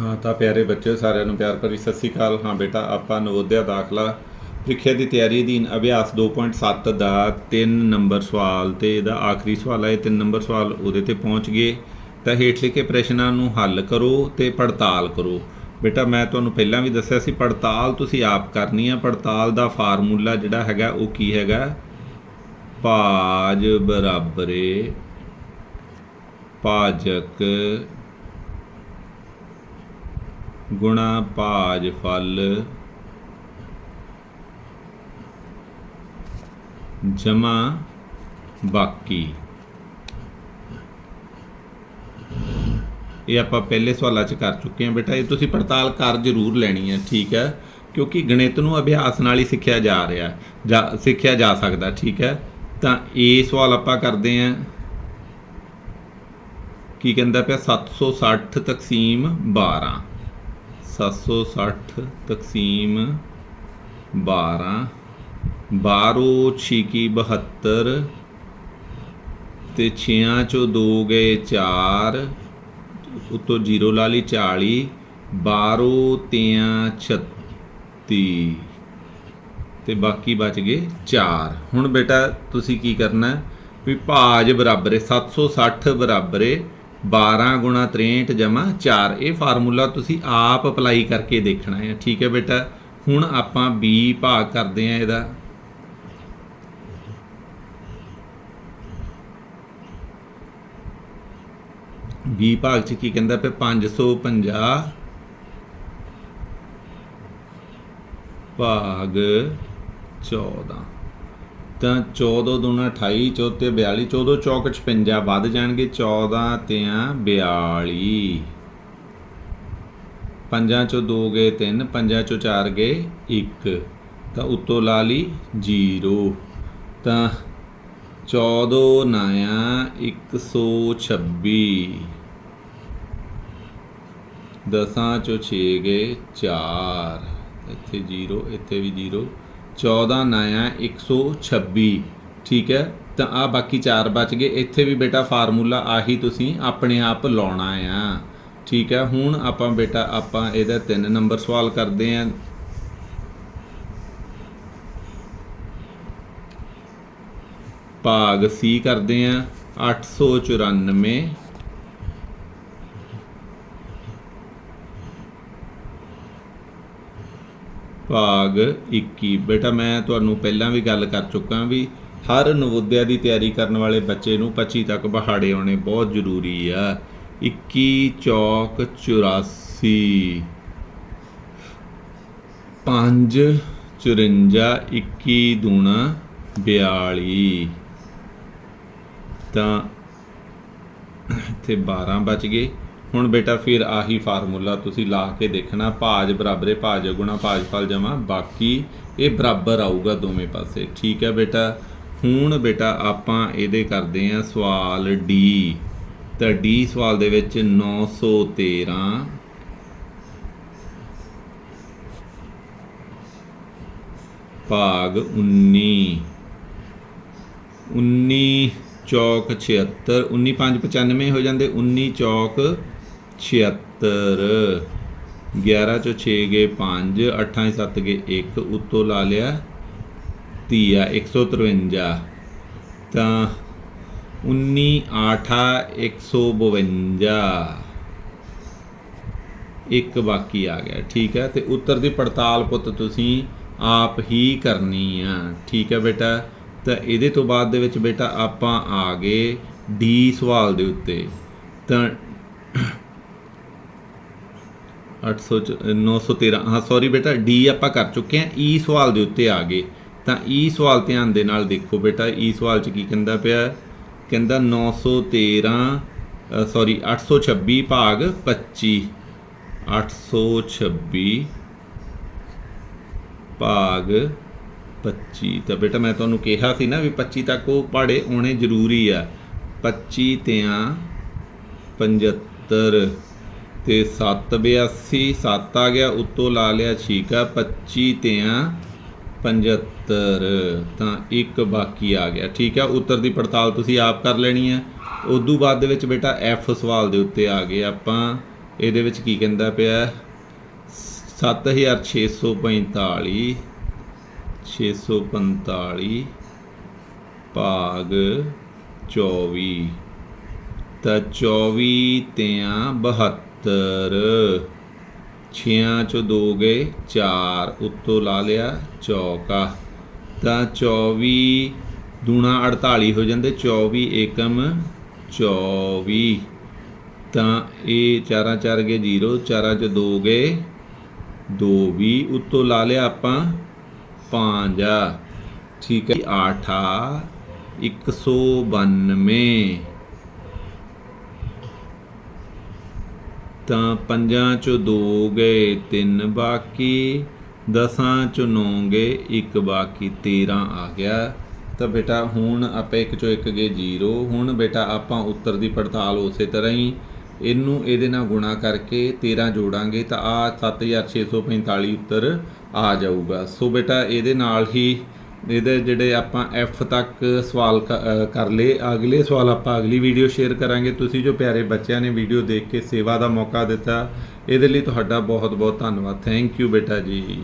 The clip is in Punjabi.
ਹਾਂ, ਤਾਂ ਪਿਆਰੇ ਬੱਚਿਓ, ਸਾਰਿਆਂ ਨੂੰ ਪਿਆਰ ਭਰੀ ਸਤਿ ਸ੍ਰੀ ਅਕਾਲ। ਹਾਂ ਬੇਟਾ, ਆਪਾਂ ਨਵੋਦਿਆ ਦਾਖਲਾ ਪ੍ਰੀਖਿਆ ਦੀ ਤਿਆਰੀ ਅਧੀਨ ਅਭਿਆਸ 2.7 ਦਾ 3 ਨੰਬਰ ਸਵਾਲ ਤੇ ਇਹਦਾ ਆਖਰੀ ਸਵਾਲ ਹੈ 3 ਨੰਬਰ ਸਵਾਲ ਉਹਦੇ ਤੇ ਪਹੁੰਚ ਗਏ। ਤਾਂ ਹੇਠ ਲਿਖੇ ਪ੍ਰਸ਼ਨਾਂ ਨੂੰ ਹੱਲ ਕਰੋ ਤੇ ਪੜਤਾਲ ਕਰੋ। ਬੇਟਾ, ਮੈਂ ਤੁਹਾਨੂੰ ਪਹਿਲਾਂ ਵੀ ਦੱਸਿਆ ਸੀ, ਪੜਤਾਲ ਤੁਸੀਂ ਆਪ ਕਰਨੀ ਆ। ਪੜਤਾਲ ਦਾ ਫਾਰਮੂਲਾ ਜਿਹੜਾ ਹੈਗਾ, ਉਹ ਕੀ ਹੈਗਾ? ਭਾਜ ਬਰਾਬਰੇ ਭਾਜਕ ਗੁਣਾ ਭਾਜ ਫਲ। ਜਮਾ ਬਾਕੀ। ਇਹ ਆਪਾਂ ਪਹਿਲੇ ਸਵਾਲਾਂ 'ਚ ਕਰ ਚੁੱਕੇ ਹਾਂ ਬੇਟਾ, ਇਹ ਤੁਸੀਂ ਪੜਤਾਲ ਕਰ ਜ਼ਰੂਰ ਲੈਣੀ ਹੈ, ਠੀਕ ਹੈ? ਕਿਉਂਕਿ ਗਣਿਤ ਨੂੰ ਅਭਿਆਸ ਨਾਲ ਹੀ ਸਿੱਖਿਆ ਜਾ ਰਿਹਾ, ਜਾਂ, ਸਿੱਖਿਆ ਜਾ ਸਕਦਾ, ਠੀਕ ਹੈ? ਤਾਂ ਇਹ ਸਵਾਲ ਆਪਾਂ ਕਰਦੇ ਹਾਂ। ਕੀ ਕਹਿੰਦਾ ਪਿਆ? 760 ਤਕਸੀਮ 12 760 ਤਕਸੀਮ 12 12 ਛੀਕੀ 72 ਤੇ 6 ਚੋਂ 2 ਗਏ 4 ਉੱਤੋਂ 0 ਲਾ ਲਈ 40 12 ਤਿਆਂ 36 ਤੇ ਬਾਕੀ ਬਚ ਗਏ 4 ਹੁਣ ਬੇਟਾ ਤੁਸੀਂ ਕੀ ਕਰਨਾ ਵੀ ਭਾਜ ਬਰਾਬਰ ਹੈ 760 ਬਰਾਬਰ ਹੈ 12 ਗੁਣਾ 63 ਜਮਾ 4 ਇਹ ਫਾਰਮੂਲਾ ਤੁਸੀਂ ਆਪ ਅਪਲਾਈ ਕਰਕੇ ਦੇਖਣਾ ਹੈ। ਠੀਕ ਹੈ ਬੇਟਾ? ਹੁਣ ਆਪਾਂ b ਭਾਗ ਕਰਦੇ ਹਾਂ ਇਹਦਾ। B ਭਾਗ ਚ ਕੀ ਕਹਿੰਦਾ ਪਿਆ? 550 ਭਾਗ 14 ਤਾਂ 14 ਦੁਣਾ 28 ਚੌਤੇ 42 14 ਚੌਕ 56 ਵੱਧ ਜਾਣਗੇ 14 ਤਿਆਂ 42 ਪੰਜਾਂ ਚੋਂ 2 ਗਏ 3 ਪੰਜਾਂ ਚੋਂ 4 ਗਏ 1 ਤਾਂ ਉੱਤੋਂ ਲਾ ਲਈ 0 ਤਾਂ 14 ਨਾਇਆ 126 ਦਸਾਂ ਚੋਂ 6 ਗਏ 4 ਇੱਥੇ 0 ਇੱਥੇ ਵੀ 0 14 ਨਾਇਆ 126 ਠੀਕ ਹੈ? ਤਾਂ ਆ ਬਾਕੀ 4 ਬਚ ਗਏ। ਇੱਥੇ ਵੀ ਬੇਟਾ ਫਾਰਮੂਲਾ ਆਹੀ ਤੁਸੀਂ ਆਪਣੇ ਆਪ ਲਾਉਣਾ ਆ। ਠੀਕ ਹੈ? ਹੁਣ ਆਪਾਂ ਬੇਟਾ, ਆਪਾਂ ਇਹਦਾ 3 ਨੰਬਰ ਸਵਾਲ ਕਰਦੇ ਆਂ ਭਾਗ ਸੀ ਕਰਦੇ ਆਂ 894 ਭਾਗ 21 ਬੇਟਾ, ਮੈਂ ਤੁਹਾਨੂੰ ਪਹਿਲਾਂ ਵੀ ਗੱਲ ਕਰ ਚੁੱਕਾ ਵੀ ਹਰ ਨਵੋਦਿਆ ਦੀ ਤਿਆਰੀ ਕਰਨ ਵਾਲੇ ਬੱਚੇ ਨੂੰ 25 ਤੱਕ ਪਹਾੜੇ ਆਉਣੇ ਬਹੁਤ ਜ਼ਰੂਰੀ ਆ। 21 ਚੌਕ 84 5 54 21 ਦੂਣਾ 42 ਤਾਂ ਇੱਥੇ 12 ਬਚ ਗਏ। ਹੁਣ ਬੇਟਾ ਫਿਰ ਆਹੀ ਫਾਰਮੂਲਾ ਤੁਸੀਂ ਲਾ ਕੇ ਦੇਖਣਾ, ਭਾਜ ਬਰਾਬਰੇ, ਭਾਜ ਗੁਣਾ ਭਾਜ ਫਲ ਜਮਾ, ਬਾਕੀ ਇਹ ਬਰਾਬਰ ਆਊਗਾ ਦੋਵੇਂ ਪਾਸੇ। ਠੀਕ ਹੈ ਬੇਟਾ? ਹੁਣ ਬੇਟਾ ਆਪਾਂ ਇਹਦੇ ਕਰਦੇ ਆਂ ਸਵਾਲ ਡੀ ਤਾਂ ਡੀ ਸਵਾਲ ਦੇ ਵਿੱਚ 913 ਭਾਗ 19 19 ਚੌਕ 76 19 5 95 ਹੋ ਜਾਂਦੇ 19 ਚੌਕ 76 11 ਚੋਂ 6 ਗਏ 5 8 7 ਗਏ 1 ਉੱਤੋਂ ਲਾ ਲਿਆ ਤੀਆ 153 ਤਾਂ 19 8 152 ਇੱਕ ਬਾਕੀ ਆ ਗਿਆ, ਠੀਕ ਹੈ? ਤੇ ਉੱਤਰ ਦੀ ਪੜਤਾਲ ਪੁੱਤ ਤੁਸੀਂ ਆਪ ਹੀ ਕਰਨੀ ਆ, ਠੀਕ ਹੈ ਬੇਟਾ? ਤਾਂ ਇਹਦੇ ਤੋਂ ਬਾਅਦ ਦੇ ਵਿੱਚ ਬੇਟਾ ਆਪਾਂ ਆ ਗਏ ਡੀ ਸਵਾਲ ਦੇ ਉੱਤੇ। ਤਾਂ 800 ਚ- 913 ਹਾਂ ਸੌਰੀ ਬੇਟਾ ਡੀ ਆਪਾਂ ਕਰ ਚੁੱਕੇ ਹਾਂ ਈ ਸਵਾਲ ਦੇ ਉੱਤੇ ਆ ਗਏ। ਤਾਂ ਈ ਸਵਾਲ ਧਿਆਨ ਦੇ ਨਾਲ ਦੇਖੋ ਬੇਟਾ ਈ ਸਵਾਲ ਚ ਕੀ ਕਹਿੰਦਾ ਪਿਆ? ਕਹਿੰਦਾ 913 ਸੌਰੀ 826 ਭਾਗ 25 826 ਭਾਗ 25 ਤਾਂ ਬੇਟਾ ਮੈਂ ਤੁਹਾਨੂੰ ਕਿਹਾ ਸੀ ਨਾ ਵੀ 25 ਤੱਕ ਉਹ ਪਹਾੜੇ ਆਉਣੇ ਜ਼ਰੂਰੀ ਆ। 25 ਤਿਆਂ 75 ਤੇ 7 82 7 ਆ ਗਿਆ, ਉੱਤੋਂ ਲਾ ਲਿਆ ਠੀਕ ਆ 25 ਤਿਆਂ 75 ਤਾਂ ਇੱਕ ਬਾਕੀ ਆ ਗਿਆ। ਠੀਕ ਆ, ਉੱਤਰ ਦੀ ਪੜਤਾਲ ਤੁਸੀਂ ਆਪ ਕਰ ਲੈਣੀ ਹੈ ਉਦੋਂ ਬਾਅਦ ਦੇ ਵਿੱਚ ਬੇਟਾ ਐਫ ਸਵਾਲ ਦੇ ਉੱਤੇ ਆ ਗਏ ਆਪਾਂ। ਇਹਦੇ ਵਿੱਚ ਕੀ ਕਹਿੰਦਾ ਪਿਆ? 7645 645 ਭਾਗ 24 ਤਾਂ 24 ਤਿਆਂ 72 ਛਿਆਂ ਚੋਂ ਦੋ ਗਏ 4 ਉੱਤੋਂ ਲਾ ਲਿਆ ਚੌਕਾ। ਤਾਂ 24 ਦੂਣਾ 48 ਹੋ ਜਾਂਦੇ 24 ਏਕਮ 24 ਤਾਂ ਇਹ ਚਾਰਾਂ ਚਾਰ ਗਏ 0 ਚਾਰਾਂ ਚ ਦੋ ਗਏ 2 ਵੀ ਉੱਤੋਂ ਲਾ ਲਿਆ ਆਪਾਂ 5 ਠੀਕ ਹੈ 8 192 ਤਾਂ ਪੰਜਾਂ ਚੋਂ ਦੋ ਗਏ, ਤਿੰਨ ਬਾਕੀ। ਦਸਾਂ ਚੋਂ ਨੌ ਗਏ, ਇੱਕ ਬਾਕੀ 13 ਆ ਗਿਆ। ਤਾਂ ਬੇਟਾ, ਹੁਣ ਆਪਾਂ ਇੱਕ ਚੋਂ ਇੱਕ ਗਏ 0 ਹੁਣ ਬੇਟਾ, ਆਪਾਂ ਉੱਤਰ ਦੀ ਪੜਤਾਲ ਉਸੇ ਤਰ੍ਹਾਂ ਹੀ। ਇਹਨੂੰ ਇਹਦੇ ਨਾਲ ਗੁਣਾ ਕਰਕੇ 13 ਜੋੜਾਂਗੇ ਤਾਂ ਆ 7645 ਉੱਤਰ ਆ ਜਾਊਗਾ। ਸੋ ਬੇਟਾ, ਇਹਦੇ ਨਾਲ ਹੀ ਇਹਦੇ ਜਿਹੜੇ ਆਪਾਂ ਐਫ ਤੱਕ ਸਵਾਲ ਕ- ਕਰ ਲਏ। ਅਗਲੇ ਸਵਾਲ ਆਪਾਂ ਅਗਲੀ ਵੀਡੀਓ ਸ਼ੇਅਰ ਕਰਾਂਗੇ। ਤੁਸੀਂ ਜੋ ਪਿਆਰੇ ਬੱਚਿਆਂ ਨੇ ਵੀਡੀਓ ਦੇਖ ਕੇ ਸੇਵਾ ਦਾ ਮੌਕਾ ਦਿੱਤਾ, ਇਹਦੇ ਲਈ ਤੁਹਾਡਾ ਬਹੁਤ ਬਹੁਤ ਧੰਨਵਾਦ। ਥੈਂਕ ਯੂ ਬੇਟਾ ਜੀ।